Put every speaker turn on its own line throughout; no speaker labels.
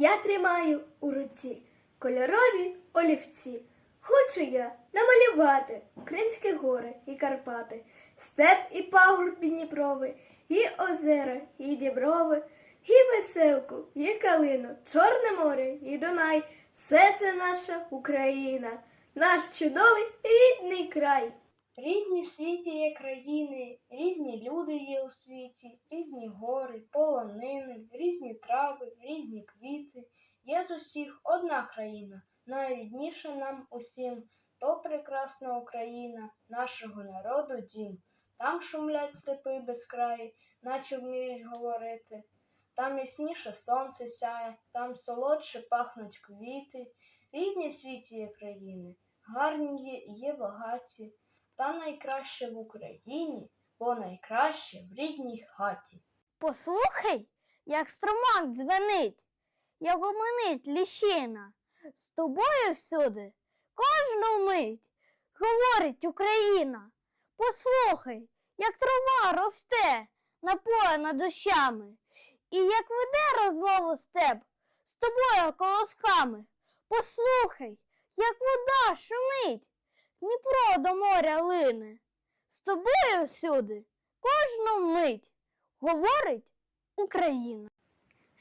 Я тримаю у руці кольорові олівці. Хочу я намалювати Кримські гори і Карпати, степ і пагорб Дніпровий, і озера, і діброви, і веселку, і калину, Чорне море, і Дунай. Все це наша Україна, наш чудовий рідний край. Різні в світі є країни, різні люди є у світі, різні гори, полонини, різні трави, різні квіти. З усіх одна країна, найрідніша нам усім, то прекрасна Україна, нашого народу дім. Там шумлять степи безкраї, наче вміють говорити. Там ясніше сонце сяє, там солодше пахнуть квіти. Різні в світі є країни, гарні є є багаті. Та найкраще в Україні, бо найкраще в рідній хаті.
Послухай, як струмак дзвенить, як гомонить ліщина. З тобою всюди, кожну мить, говорить Україна. Послухай, як трава росте, напоєна дощами, і як веде розмову степ з тобою колосками. Послухай, як вода шумить, Дніпро до моря лине. З тобою всюди, кожну мить говорить Україна.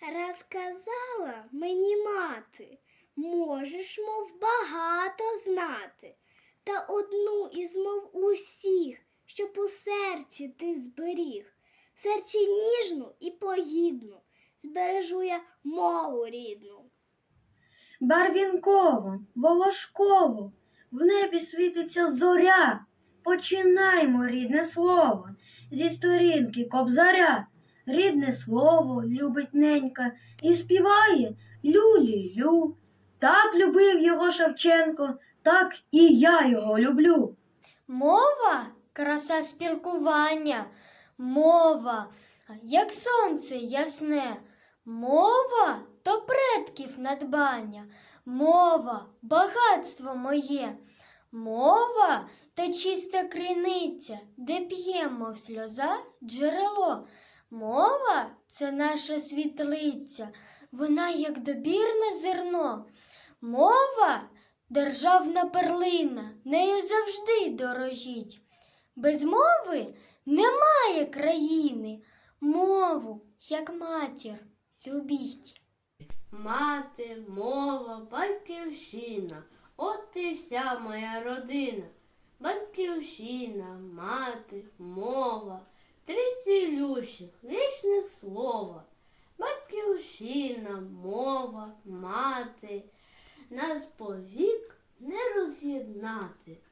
Розказала мені мати, можеш, мов багато знати, та одну із мов усіх, щоб у серці ти зберіг, в серці ніжну і погідну, збережу я мову рідну.
Барвінково, волошково, в небі світиться зоря. Починаймо рідне слово зі сторінки кобзаря. Рідне слово любить ненька і співає лю-лі-лю. Так любив його Шевченко, так і я його люблю.
Мова краса спілкування, мова, як сонце ясне, мова то предків надбання, мова багатство моє, мова то чиста криниця, де п'ємо в сльоза джерело. Мова це наша світлиця, вона як добірне зерно. Мова Державна перлина, нею завжди дорожіть. Без мови немає країни, мову, як матір, любіть.
Мати, мова, батьківщина, от і вся моя родина. Батьківщина, мати, мова, цілющих, вічних слова. Батьківщина, мова, мати, нас повік не роз'єднати.